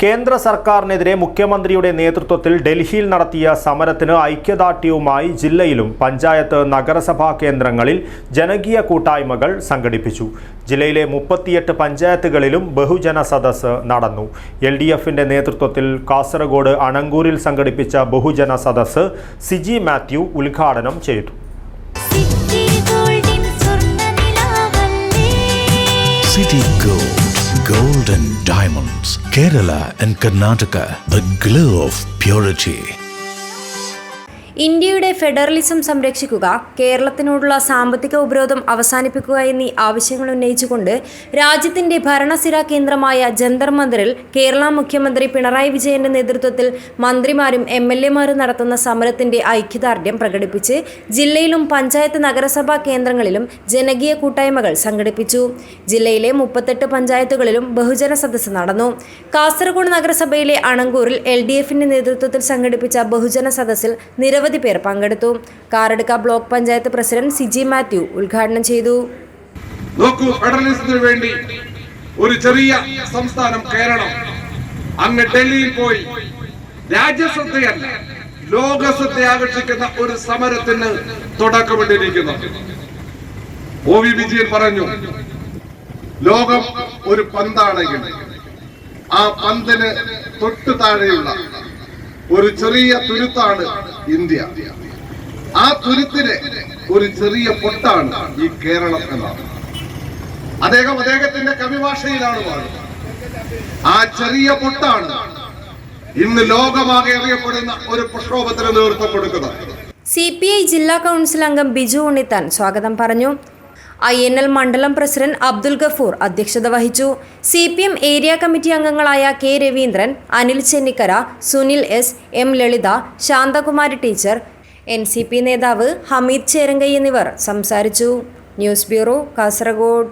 കേന്ദ്ര സർക്കാരിനെതിരെ മുഖ്യമന്ത്രിയുടെ നേതൃത്വത്തിൽ ഡൽഹിയിൽ നടത്തിയ സമരത്തിന് ഐക്യദാർഢ്യവുമായി ജില്ലയിലും പഞ്ചായത്ത് നഗരസഭാ കേന്ദ്രങ്ങളിൽ ജനകീയ കൂട്ടായ്മകൾ സംഘടിപ്പിച്ചു. ജില്ലയിലെ മുപ്പത്തിയെട്ട് പഞ്ചായത്തുകളിലും ബഹുജന സദസ്സ് നടന്നു. എൽ ഡി എഫിന്റെ നേതൃത്വത്തിൽ കാസർഗോഡ് അണങ്കൂരിൽ സംഘടിപ്പിച്ച ബഹുജന സദസ്സ് സിജി മാത്യു ഉദ്ഘാടനം ചെയ്തു. Diamonds, Kerala and Karnataka, the glow of purity. ഇന്ത്യയുടെ ഫെഡറലിസം സംരക്ഷിക്കുക കേരളത്തിനോടുള്ള സാമ്പത്തിക ഉപരോധം അവസാനിപ്പിക്കുക എന്നീ ആവശ്യങ്ങൾ ഉന്നയിച്ചുകൊണ്ട് രാജ്യത്തിന്റെ ഭരണസിരാ കേന്ദ്രമായ ജന്തർ മന്ദിറിൽ കേരള മുഖ്യമന്ത്രി പിണറായി വിജയന്റെ നേതൃത്വത്തിൽ മന്ത്രിമാരും എം എൽ എമാരും നടത്തുന്ന സമരത്തിന്റെ ഐക്യദാർഢ്യം പ്രകടിപ്പിച്ച് ജില്ലയിലും പഞ്ചായത്ത് നഗരസഭാ കേന്ദ്രങ്ങളിലും ജനകീയ കൂട്ടായ്മകൾ സംഘടിപ്പിച്ചു. ജില്ലയിലെ മുപ്പത്തെട്ട് പഞ്ചായത്തുകളിലും ബഹുജന സദസ്സ് നടന്നു. കാസർഗോഡ് നഗരസഭയിലെ അണങ്കൂറിൽ എൽ ഡി എഫിന്റെ നേതൃത്വത്തിൽ സംഘടിപ്പിച്ച ബഹുജന സദസ്സിൽ നിരവധി പേർ പങ്കെടുത്തു. കാറടുക്ക ബ്ലോക്ക് പഞ്ചായത്ത് പ്രസിഡന്റ് സിജി മാത്യു ഉദ്ഘാടനം ചെയ്തു. നോക്കൂ ഫെഡറലിസത്തിന് വേണ്ടി ഒരു ചെറിയ സംസ്ഥാനം കേരളം. അങ്ങ് ഡൽഹിയിൽ പോയി. രാജ്യശ്രദ്ധയല്ല ലോകശ്രദ്ധ ആകർഷിക്കുന്ന ഒരു സമരത്തിന് തുടക്കമിട്ടിരിക്കുന്നു. ഒ വി വിജയൻ പറഞ്ഞു ലോകം ഒരു പന്താണെങ്കിൽ ആ പന്തിന് തൊട്ടു താഴെയുള്ള ഒരു ചെറിയ തുരുത്താണ് ഇന്ത്യ. ആ തുരുത്തിന് ഒരു ചെറിയ പൊട്ടാണ് ഈ കേരളം എന്നാണ്. അദ്ദേഹം അദ്ദേഹത്തിന്റെ കവിഭാഷയിലാണ് പാടുന്നത് ആ ചെറിയ പൊട്ടാണ് ഇന്ന് ലോകമാകെ അറിയപ്പെടുന്ന ഒരു പ്രക്ഷോഭത്തിന് നേതൃത്വം കൊടുക്കുന്നത്. സി പി ഐ ജില്ലാ കൗൺസിൽ അംഗം ബിജു ഉണ്ണിത്താൻ സ്വാഗതം പറഞ്ഞു. ഐ എൻ എൽ മണ്ഡലം പ്രസിഡന്റ് അബ്ദുൽ ഗഫൂർ അധ്യക്ഷത വഹിച്ചു. C P M area committee അംഗങ്ങളായ K Raveendran Anil Chennikkara Sunil S M Lalitha Shanthakumari teacher N C P നേതാവ് ഹമീദ് ചേരങ്കൈ എന്നിവർ സംസാരിച്ചു. News bureau Kasaragod.